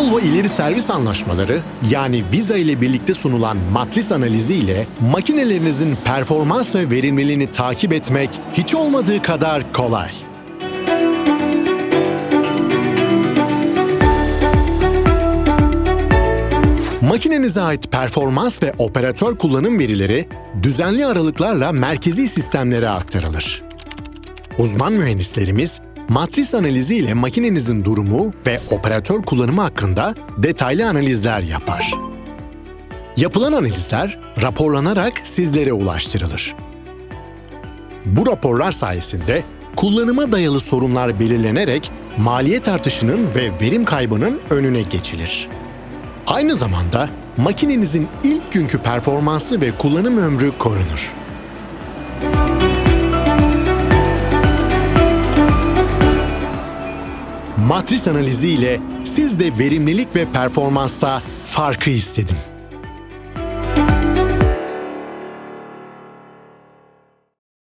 Volvo ileri servis anlaşmaları yani Visa ile birlikte sunulan matris analizi ile makinelerinizin performans ve verimliliğini takip etmek hiç olmadığı kadar kolay. Makinenize ait performans ve operatör kullanım verileri düzenli aralıklarla merkezi sistemlere aktarılır. Uzman mühendislerimiz matris analizi ile makinenizin durumu ve operatör kullanımı hakkında detaylı analizler yapar. Yapılan analizler raporlanarak sizlere ulaştırılır. Bu raporlar sayesinde kullanıma dayalı sorunlar belirlenerek maliyet artışının ve verim kaybının önüne geçilir. Aynı zamanda makinenizin ilk günkü performansı ve kullanım ömrü korunur. Matris analizi ile siz de verimlilik ve performansta farkı hissedin.